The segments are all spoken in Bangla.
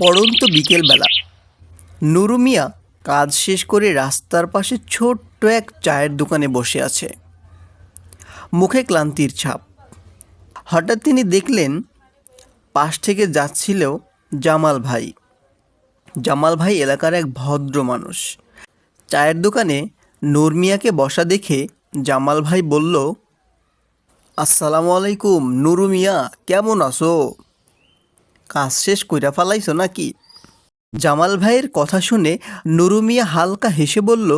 পড়ন্ত বিকেলবেলা। নুরু মিয়া কাজ শেষ করে রাস্তার পাশে ছোট্ট এক চায়ের দোকানে বসে আছে। মুখে ক্লান্তির ছাপ। হঠাৎ তিনি দেখলেন পাশ থেকে যাচ্ছিল জামাল ভাই। জামাল ভাই এলাকার এক ভদ্র মানুষ। চায়ের দোকানে নুরমিয়াকে বসা দেখে জামাল ভাই বলল আসসালামু আলাইকুম, নুরু মিয়া, কেমন আছো? কাজ শেষ কইরা ফালাইছো নাকি? জামাল ভাইয়ের কথা শুনে নুরু মিয়া হালকা হেসে বলল,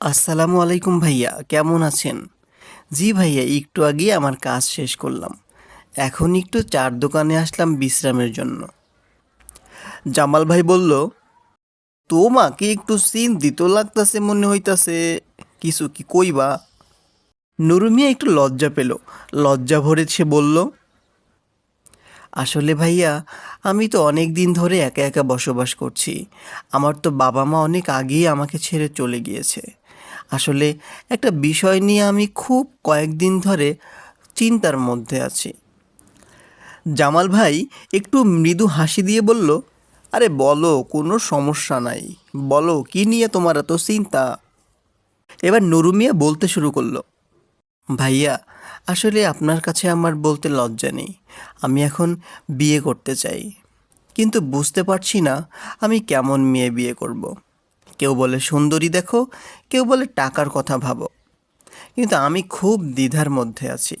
আসসালামু আলাইকুম ভাইয়া, কেমন আছেন? জি ভাইয়া, একটু আগে আমার কাজ শেষ করলাম। এখন একটু চার দোকানে আসলাম বিশ্রামের জন্য। জামাল ভাই বলল, তোমাকে একটু চিন্তিত লাগতাছে মনে হইতাছে, কিছু কি কইবা? নুরু মিয়া একটু লজ্জা পেল। লজ্জা ভরে সে বলল, আসলে ভাইয়া, আমি তো অনেক দিন ধরে একা একা বসবাস করছি। আমার তো বাবা মা অনেক আগেই আমাকে ছেড়ে চলে গিয়েছে। আসলে একটা বিষয় নিয়ে আমি খুব কয়েকদিন ধরে চিন্তার মধ্যে আছি। জামাল ভাই একটু মৃদু হাসি দিয়ে বলল, আরে বলো, কোনো সমস্যা নাই। বলো, কি নিয়ে তোমার এত চিন্তা? এবার নুরু মিয়া বলতে শুরু করল ভাইয়া, আসলে আপনার কাছে আমার বলতে লজ্জা নেই। আমি এখন বিয়ে করতে চাই। কিন্তু বুঝতে পারছি না আমি কেমন মেয়ে বিয়ে করব। কেউ বলে সুন্দরী দেখো, কেউ বলে টাকার কথা ভাবো। কিন্তু আমি খুব দ্বিধার মধ্যে আছি।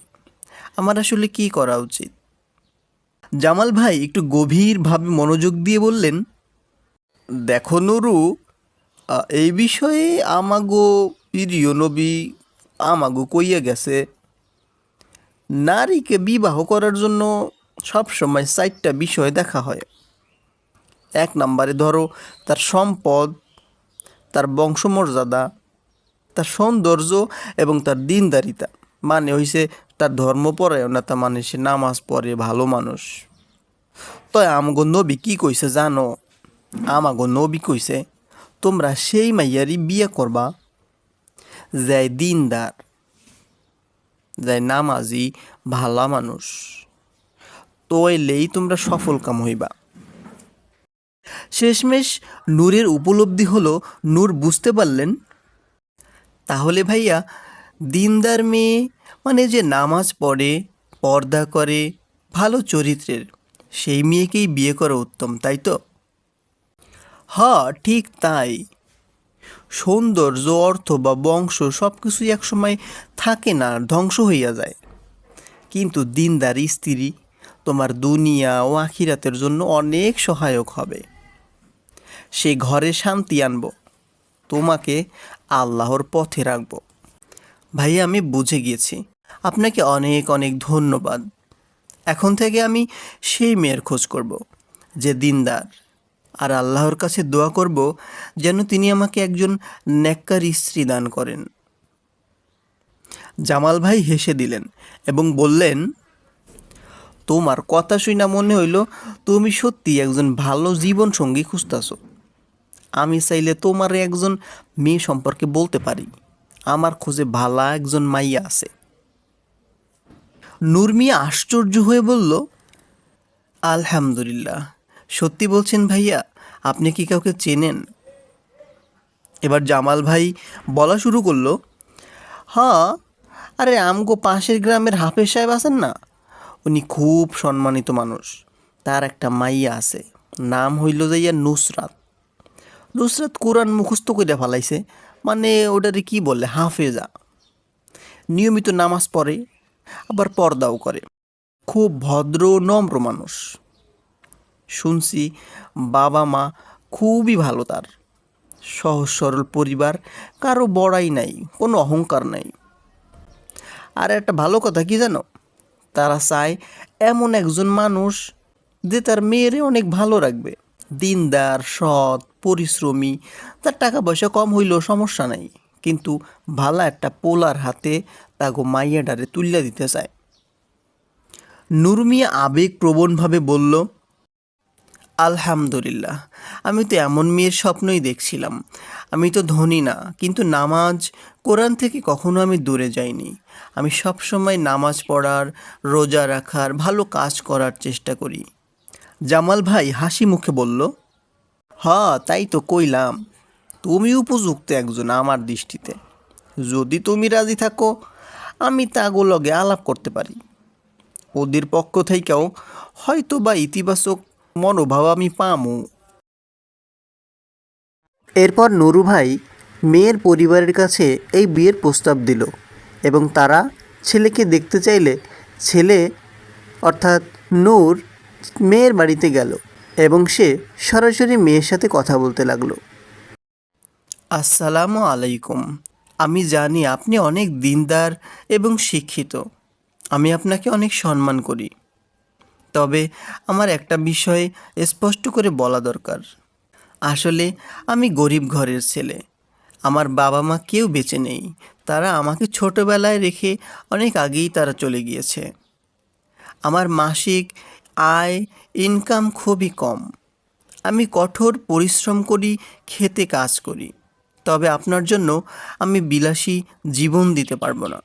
আমার আসলে কি করা উচিত? জামাল ভাই, একটু গভীরভাবে মনোযোগ দিয়ে বললেন, দেখো নুরু এই বিষয়ে আমাগো প্রিয় আমাগো কইয়া গেছে, নারীকে বিবাহ করার জন্য সবসময় চারটা বিষয় দেখা হয়। এক নম্বরে ধরো, তার সম্পদ, তার বংশমর্যাদা, তার সৌন্দর্য এবং তার দিনদারিতা। মানে হইছে, তার ধর্মপরায়ণতা মানে সে নামাজ পড়ে, ভালো মানুষ। তো আমগো নবী কি কইছে জানো? আমাগো নবী কইছে, তোমরা সেই মাইয়ারই বিয়ে করবা যাই দিনদার যাই নামাজি ভালা মানুষ। তো এলেই তোমরা সফল কাম হইবা। শেষমেশ নূরের উপলব্ধি হলো, নূর বুঝতে পারলেন, তাহলে ভাইয়া, দিনদার মেয়ে মানে যে নামাজ পড়ে, পর্দা করে, ভালো চরিত্রের, সেই মেয়েকেই বিয়ে করা উত্তম, তাই তো? হ ঠিক তাই। সৌন্দর্য, অর্থ বা বংশ সব কিছুই একসময় থাকে না ধ্বংস হইয়া যায়। কিন্তু দিনদার স্ত্রী তোমার দুনিয়া ও আখিরাতের জন্য অনেক সহায়ক হবে। সে ঘরে শান্তি আনব, তোমাকে আল্লাহর পথে রাখব। ভাই, আমি বুঝে গিয়েছি, আপনাকে অনেক অনেক ধন্যবাদ। এখন থেকে আমি সেই মেয়ের খোঁজ করব, যে দিনদার। আর আল্লাহর কাছে দোয়া করব যেন তিনি আমাকে একজন নেককার স্ত্রী দান করেন। জামাল ভাই হেসে দিলেন এবং বললেন, তোমার কথা শুনা মনে হইল তুমি সত্যি একজন ভালো জীবন সঙ্গী খুঁজতেছো। আমি চাইলে তোমার একজন মেয়ে সম্পর্কে বলতে পারি। আমার খোঁজে ভালা একজন মাইয়া আছে। নূর মিয়া আশ্চর্য হয়ে বলল, আলহামদুলিল্লাহ, সত্যি বলছেন ভাইয়া আপনি কি কাউকে চেনেন? এবার জামাল ভাই বলা শুরু করল হ্যাঁ আরে আমগো পাশের গ্রামের হাফেজ সাহেব আছেন না? উনি খুব সম্মানিত মানুষ। তার একটা মাইয়া আছে, নাম হইল যাইয়া নুসরাত। নুসরাত কোরআন মুখস্থ করে ফেলাইছে মানে ওটারে কি বলে, হাফেজা। নিয়মিত নামাজ পড়ে, আবার পর্দাও করে। খুব ভদ্র, নম্র মানুষ। শুনছি বাবা মা খুবই ভালো তার। সহজ সরল পরিবার, কারও বড়াই নাই, কোনো অহংকার নাই। আর একটা ভালো কথা কি জানো? তারা চায় এমন একজন মানুষ যে তার মেয়েরে অনেক ভালো রাখবে। দিনদার, সৎ, পরিশ্রমী, তার টাকা পয়সা কম হইলেও সমস্যা নাই। কিন্তু ভালো একটা পোলার হাতে তাগো মাইয়াডারে তুলিয়া দিতে চায়। নুরমিয়া আবেগপ্রবণভাবে বলল আলহামদুলিল্লাহ। আমি তো এমন মেয়ের স্বপ্নই দেখছিলাম। আমি তো ধনী না, কিন্তু নামাজ কোরআন থেকে কখনো আমি দূরে যাইনি। আমি সব সময় নামাজ পড়ার, রোজা রাখার, ভালো কাজ করার চেষ্টা করি। জামাল ভাই হাসি মুখে বলল হ তাই তো কইলাম। তুমি উপযুক্ত একজন আমার দৃষ্টিতে। যদি তুমি রাজি থাকো, আমি তাগুলোকে আলাপ করতে পারি। ওদের পক্ষ থেকেও হয়তো বা ইতিবাচক মনোভাব আমি পামু। এরপর নুরু ভাই মেয়ের পরিবারের কাছে এই বিয়ের প্রস্তাব দিল এবং তারা ছেলেকে দেখতে চাইলে ছেলে অর্থাৎ নূর মেয়ের বাড়িতে গেল এবং সে সরাসরি মেয়ের সাথে কথা বলতে লাগল। আসসালামু আলাইকুম। আমি জানি আপনি অনেক দিনদার এবং শিক্ষিত। আমি আপনাকে অনেক সম্মান করি। তবে আমার একটা বিষয় স্পষ্ট করে বলা দরকার। আসলে আমি গরিব ঘরের ছেলে। আমার বাবা মা কেউ বেঁচে নেই। তারা আমাকে ছোটোবেলায় রেখে অনেক আগেই তারা চলে গিয়েছে। আমার মাসিক আয় ইনকাম খুবই কম। আমি কঠোর পরিশ্রম করি, খেতে কাজ করি। তবে আপনার জন্য আমি বিলাসী জীবন দিতে পারব না।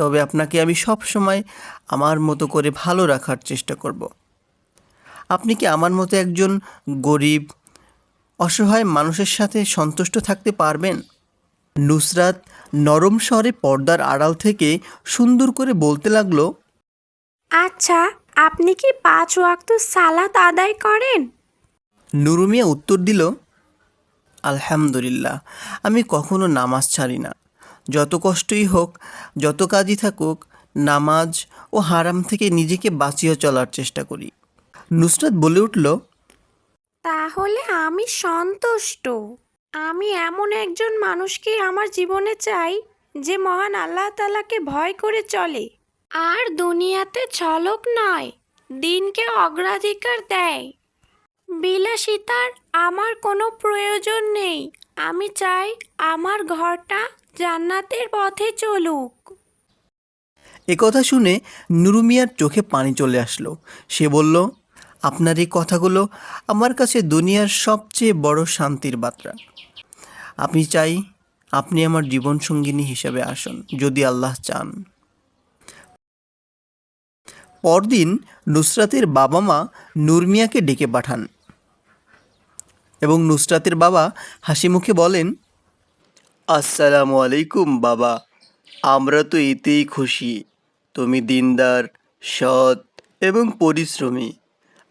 তবে আপনাকে আমি সব সময় আমার মতো করে ভালো রাখার চেষ্টা করব। আপনি কি আমার মতো একজন গরিব অসহায় মানুষের সাথে সন্তুষ্ট থাকতে পারবেন? নুসরাত নরম স্বরে পর্দার আড়াল থেকে সুন্দর করে বলতে লাগল আচ্ছা আপনি কি পাঁচ ওয়াক্ত সালাত আদায় করেন? নুরুমিয়া উত্তর দিল আলহামদুলিল্লাহ আমি কখনো নামাজ ছাড়ি না। যত কষ্টই হোক, যত কাজই থাকুক, নামাজ ও হারাম থেকে নিজেকে বাঁচিয়ে চলার চেষ্টা করি। নুসরাত বলে উঠল, তাহলে আমি সন্তুষ্ট। আমি এমন একজন মানুষকে আমার জীবনে চাই যে মহান আল্লাহ তালাকে ভয় করে চলে। আর দুনিয়াতে ছলক নয়, দিনকে অগ্রাধিকার দেয়। বিলাসিতার, আমার কোনো প্রয়োজন নেই। আমি চাই আমার ঘরটা জান্নাতের পথে চলুক। কথা শুনে নুরুমিয়ার চোখে পানি চলে আসলো। সে বলল, আপনার এই কথাগুলো আমার কাছে দুনিয়ার সবচেয়ে বড় শান্তির বার্তা। আপনি চাই আপনি আমার জীবনসঙ্গিনী হিসেবে আসুন, যদি আল্লাহ চান। পরদিন নুসরাতের বাবা মা নুরমিয়াকে ডেকে পাঠান এবং নুসরাতের বাবা হাসি মুখে বলেন আসসালামু আলাইকুম, বাবা। আমরা তো এতেই খুশি। তুমি দিনদার, সৎ এবং পরিশ্রমী।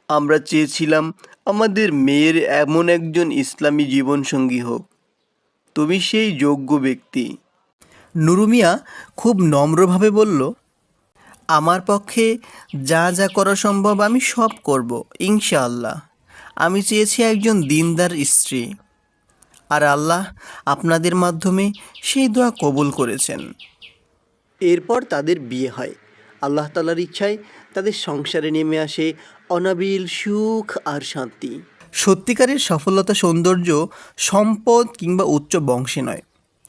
আমরা চেয়েছিলাম আমাদের মেয়ের এমন একজন ইসলামী জীবনসঙ্গী হোক। তুমি সেই যোগ্য ব্যক্তি। নুরুমিয়া খুব নম্রভাবে বলল, আমার পক্ষে যা যা করা সম্ভব আমি সব করব, ইনশাআল্লাহ। আমি চেয়েছি একজন দিনদার স্ত্রী। আর আল্লাহ আপনাদের মাধ্যমে সেই দোয়া কবুল করেছেন। এরপর তাদের বিয়ে হয়। আল্লাহ তালার ইচ্ছায় তাদের সংসারে নেমে আসে অনাবিল সুখ আর শান্তি। সত্যিকারের সফলতা সৌন্দর্য সম্পদ কিংবা উচ্চ বংশে নয়।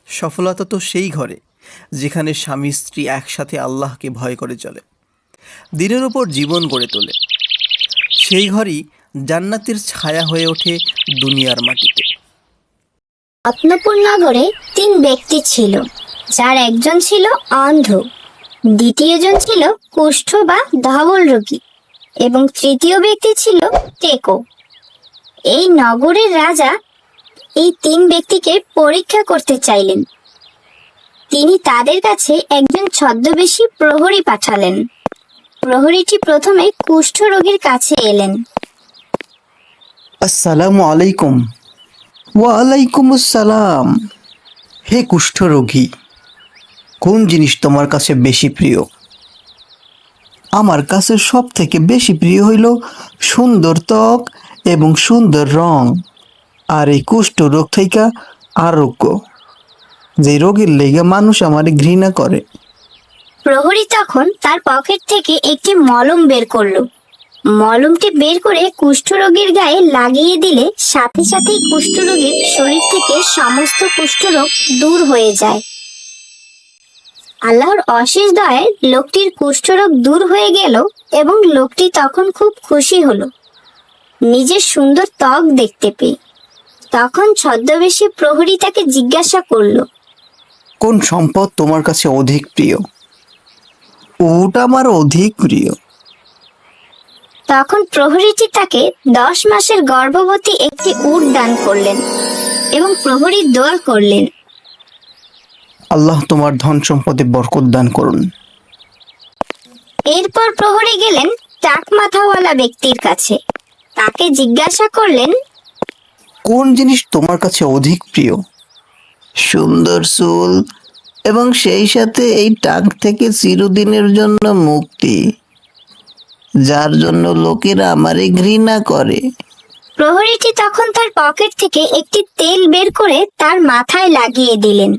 সফলতা তো সেই ঘরে যেখানে স্বামী স্ত্রী একসাথে আল্লাহকে ভয় করে চলে দিনের ওপর জীবন গড়ে তোলে। সেই ঘরই জান্নাতের ছায়া হয়ে ওঠে দুনিয়ার মাটিতে। রত্নপুর নগরে তিন ব্যক্তি ছিল, যার একজন ছিল অন্ধ, দ্বিতীয়জন ছিল কুষ্ঠ বা ধবল রোগী এবং তৃতীয় ব্যক্তি ছিল টেকো। এই নগরের রাজা এই তিন ব্যক্তিকে পরীক্ষা করতে চাইলেন। তিনি তাদের কাছে একজন ছদ্মবেশী প্রহরী পাঠালেন। প্রহরীটি প্রথমে কুষ্ঠ রোগীর কাছে এলেন। আসসালামু আলাইকুম। ওয়ালাইকুম আসসালাম হে কুষ্ঠরোগী, কোন জিনিস তোমার কাছে বেশি প্রিয়? আমার কাছে সব থেকে বেশি প্রিয় হইল সুন্দর ত্বক এবং সুন্দর রং, আর এই কুষ্ঠ রোগ থেকে আরোগ্য, যে রোগের লেগে মানুষ আমার ঘৃণা করে। প্রহরী তখন তার পকেট থেকে একটি মলম বের করল। মলমটি বের করে কুষ্ঠরোগীর গায়ে লাগিয়ে দিলে সাথে সাথেই কুষ্ঠরোগীর শরীর থেকে সমস্ত কুষ্ঠরোগ দূর হয়ে যায়। আল্লাহর অশেষ দয়ায় লোকটির কুষ্ঠরোগ দূর হয়ে গেল এবং লোকটি তখন খুব খুশি হলো। নিজের সুন্দর ত্বক দেখতে পেয়ে। তখন ছদ্মবেশী প্রহরী তাকে জিজ্ঞাসা করল, কোন সম্পদ তোমার কাছে অধিক প্রিয়? ওটা আমার অধিক প্রিয়। তখন প্রহরীটি তাকে দশ মাসের গর্ভবতী একটি উট দান করলেন এবং প্রহরী দোয়া করলেন। আল্লাহ তোমার ধন সম্পদে বরকত দান করুন। এরপর প্রহরী গেলেন টাক মাথাওয়ালা ব্যক্তির কাছে। তাকে জিজ্ঞাসা করলেন কোন জিনিস তোমার কাছে অধিক প্রিয়? সুন্দর চুল এবং সেই সাথে এই টাক থেকে চিরদিনের জন্য মুক্তি। যার জন্য লোকেরা আমারে ঘৃণা করে। প্রহরীটি তখন তার পকেট থেকে একটি তেল বের করে তার মাথায় লাগিয়ে দিলেন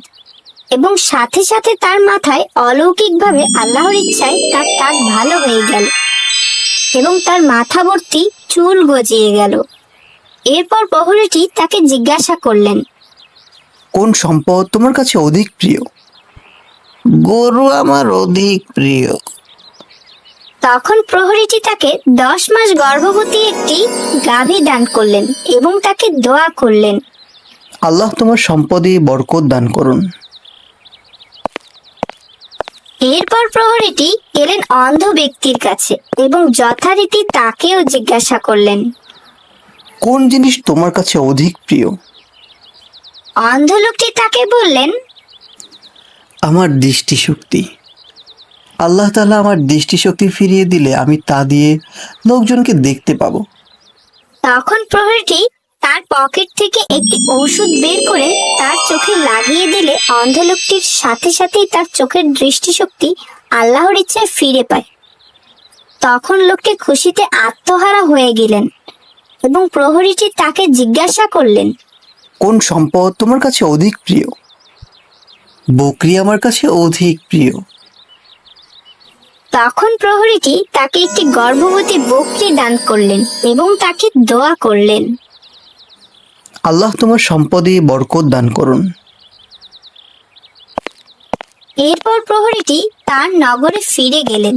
এবং সাথে সাথে তার মাথায় অলৌকিকভাবে আল্লাহর ইচ্ছায় তার টাক ভালো হয়ে গেল এবং তার মাথা ভর্তি চুল গজিয়ে গেল। এরপর প্রহরীটি তাকে জিজ্ঞাসা করলেন কোন সম্পদ তোমার কাছে অধিক প্রিয়? গরু আমার অধিক প্রিয়। তখন প্রহরীটি তাকে দশ মাস গর্ভবতী একটি গাভী দান করলেন এবং তাকে দোয়া করলেন। আল্লাহ তোমার সম্পদে বরকত দান করুন। এরপর প্রহরীটি গেলেন অন্ধ ব্যক্তির কাছে এবং যথারীতি তাকেও জিজ্ঞাসা করলেন কোন জিনিস তোমার কাছে অধিক প্রিয়? অন্ধ লোকটি তাকে বললেন আমার দৃষ্টিশক্তি। আল্লাহ তালা আমার দৃষ্টিশক্তি ফিরিয়ে দিলে আমি তা দিয়ে লোকজনকে দেখতে পাবো। তখন প্রহরীটি তার পকেট থেকে একটি ঔষধ বের করে তার চোখে লাগিয়ে দিলে অন্ধ লোকটির সাথে সাথেই তার চোখের দৃষ্টিশক্তি আল্লাহর ইচ্ছায় ফিরে পায়। তখন লোকটি খুশিতে আত্মহারা হয়ে গেলেন এবং প্রহরীটি তাকে জিজ্ঞাসা করলেন কোন সম্পদ তোমার কাছে অধিক প্রিয়? বকরি আমার কাছে অধিক প্রিয়। তখন প্রহরীটি তাকে একটি গর্ভবতী বকরি দান করলেন এবং তাকে দোয়া করলেন। আল্লাহ তোমার সম্পদে বরকত দান করুন। এরপর প্রহরীটি তার নগরে ফিরে গেলেন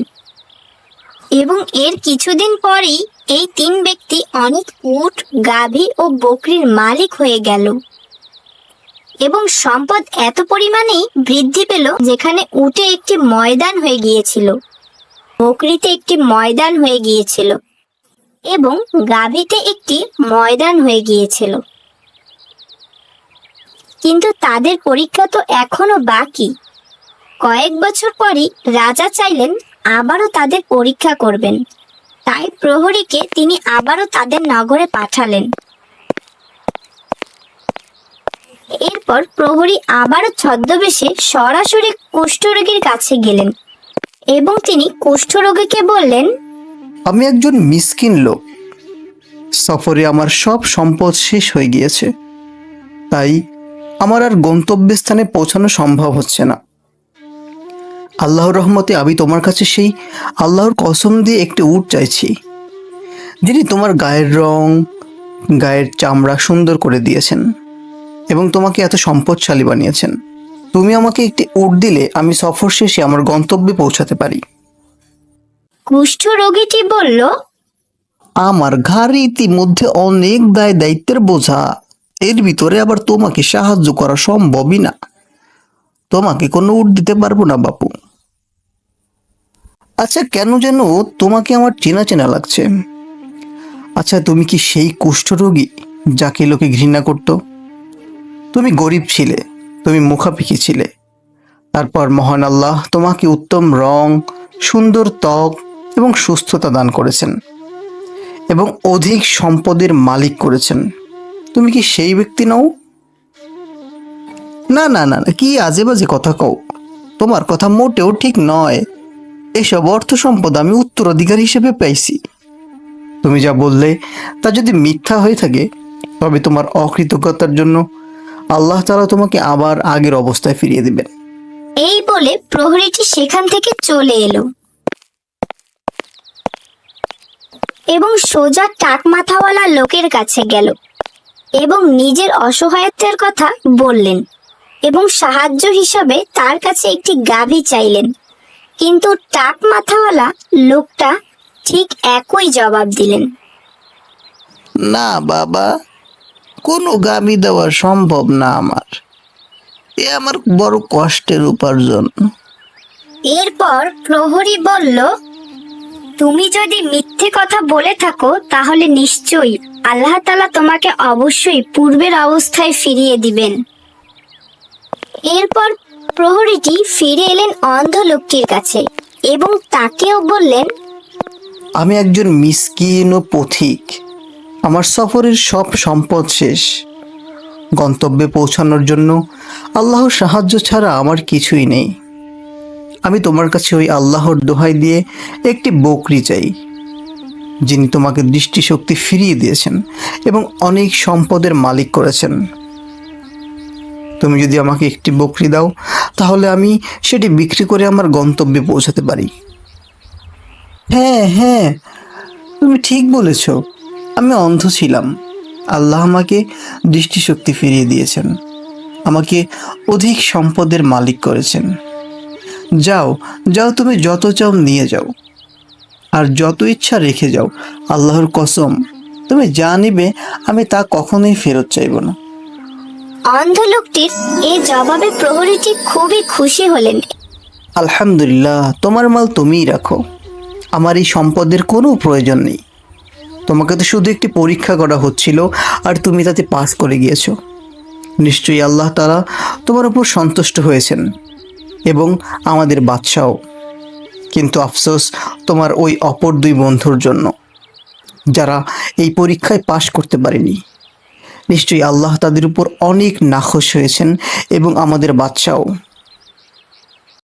এবং এর কিছুদিন পরেই এই তিন ব্যক্তি অনেক উট গাভী ও বকরির মালিক হয়ে গেল এবং সম্পদ এত পরিমাণেই বৃদ্ধি পেল যেখানে উটে একটি ময়দান হয়ে গিয়েছিল। বকরিতে একটি ময়দান হয়ে গিয়েছিল এবং গাভীতে একটি ময়দান হয়ে গিয়েছিল। কিন্তু তাদের পরীক্ষা তো এখনও বাকি। কয়েক বছর পরই রাজা চাইলেন আবারও তাদের পরীক্ষা করবেন। তাই প্রহরীকে তিনি আবারও তাদের নগরে পাঠালেন। এরপর প্রহরী আবারও ছদ্মবেশে সরাসরি কুষ্ঠরোগীর কাছে গেলেন। এবং তিনি কুষ্ঠরোগীকে বললেন, আমি একজন মিসকিন লোক। সফরে আমার সব সম্পদ শেষ হয়ে গিয়েছে। তাই আমার আর গন্তব্যস্থানে পৌঁছানো সম্ভব হচ্ছে না। আল্লাহর রহমতে আমি তোমার কাছে সেই আল্লাহর কসম দিয়ে একটি উট চাইছি, যিনি তোমার গায়ের রং, গায়ের চামড়া সুন্দর করে দিয়েছেন এবং তোমাকে এত সম্পদশালী বানিয়েছেন। তুমি আমাকে একটি উট দিলে আমি সফর শেষে আমার গন্তব্যে পৌঁছাতে পারি। কুষ্ঠরোগীটি বলল আমার ঘাড়ে ইতিমধ্যে অনেক দায় দায়িত্বের বোঝা। এর ভিতরে আবার তোমাকে সাহায্য করা সম্ভবই না। তোমাকে কোনো উঠ দিতে পারব না বাপু। আচ্ছা কেন যেন তোমাকে আমার চেনা চেনা লাগছে। আচ্ছা তুমি কি সেই কুষ্ঠরোগী যাকে লোকে ঘৃণা করত? তুমি গরিব ছিলে। তুমি মুখাপিকি ছিলে। তারপর মহান আল্লাহ তোমাকে উত্তম রং সুন্দর ত্বক এবং সুস্থতা দান করেছেন এবং অধিক সম্পদের মালিক করেছেন। তুমি কি সেই ব্যক্তি নও? না না না না, কি আজে বাজে কথা কও? তোমার কথা মোটেও ঠিক নয়। এসব অর্থ সম্পদ আমি উত্তরাধিকার হিসেবে পাইছি তুমি যা বললে তা যদি মিথ্যা হয়ে থাকে তবে তোমার অকৃতজ্ঞতার জন্য আল্লাহ তাআলা তোমাকে আবার আগের অবস্থায় ফিরিয়ে দিবেন। এই বলে প্রহরীটি সেখান থেকে চলে এলো। এবং সোজা টাক মাথাওয়ালা লোকের কাছে গেল এবং নিজের অসহায়ত্বের কথা বললেন এবং সাহায্য হিসাবে তার কাছে একটি গাভী চাইলেন। কিন্তু টাক মাথাওয়ালা লোকটা ঠিক একই জবাব দিলেন। না বাবা। কোনো গাবি দেওয়া সম্ভব না আমার। এ আমার বড় কষ্টের উপার্জন। এরপর প্রহরী বলল তুমি যদি মিথ্যে কথা বলে থাকো তাহলে নিশ্চয়ই আল্লাহ তালা তোমাকে অবশ্যই পূর্বের অবস্থায় ফিরিয়ে দিবেন। এরপর প্রহরীটি ফিরে এলেন অন্ধ লোকটির কাছে এবং তাকেও বললেন আমি একজন মিসকিন ও পথিক। আমার সফরের সব সম্পদ শেষ। গন্তব্যে পৌঁছানোর জন্য আল্লাহর সাহায্য ছাড়া আমার কিছুই নেই। আমি তোমার কাছে ওই আল্লাহর দোহাই দিয়ে একটি বকরি চাই, যিনি তোমাকে দৃষ্টিশক্তি ফিরিয়ে দিয়েছেন এবং অনেক সম্পদের মালিক করেছেন। তুমি যদি আমাকে একটি বকরি দাও, তাহলে আমি সেটি বিক্রি করে আমার গন্তব্যে পৌঁছাতে পারি। হ্যাঁ হ্যাঁ তুমি ঠিক বলেছ। আমি অন্ধ ছিলাম। আল্লাহ আমাকে দৃষ্টিশক্তি ফিরিয়ে দিয়েছেন। আমাকে অধিক সম্পদের মালিক করেছেন। যাও যাও তুমি যত চাও নিয়ে যাও। আর যত ইচ্ছা রেখে যাও আল্লাহর কসম তুমি যা নিবে আমি তা কখনোই ফেরত চাইব না। অন্ধ লোকটির এই জবাবে প্রহরীটি খুবই খুশি হলেন। আলহামদুলিল্লাহ তোমার মাল তুমিই রাখো। আমার এই সম্পদের কোনো প্রয়োজন নেই। তোমাকে তো শুধু একটি পরীক্ষা করা হচ্ছিল, আর তুমি তাতে পাস করে গিয়েছো। নিশ্চয়ই আল্লাহ তারা তোমার উপর সন্তুষ্ট হয়েছেন এবং আমাদের বাদশাও। কিন্তু আফসোস তোমার ওই অপর দুই বন্ধুর জন্য, যারা এই পরীক্ষায় পাশ করতে পারেনি। নিশ্চয়ই আল্লাহ তাদের উপর অনেক নাখোশ হয়েছেন এবং আমাদের বাদশাও।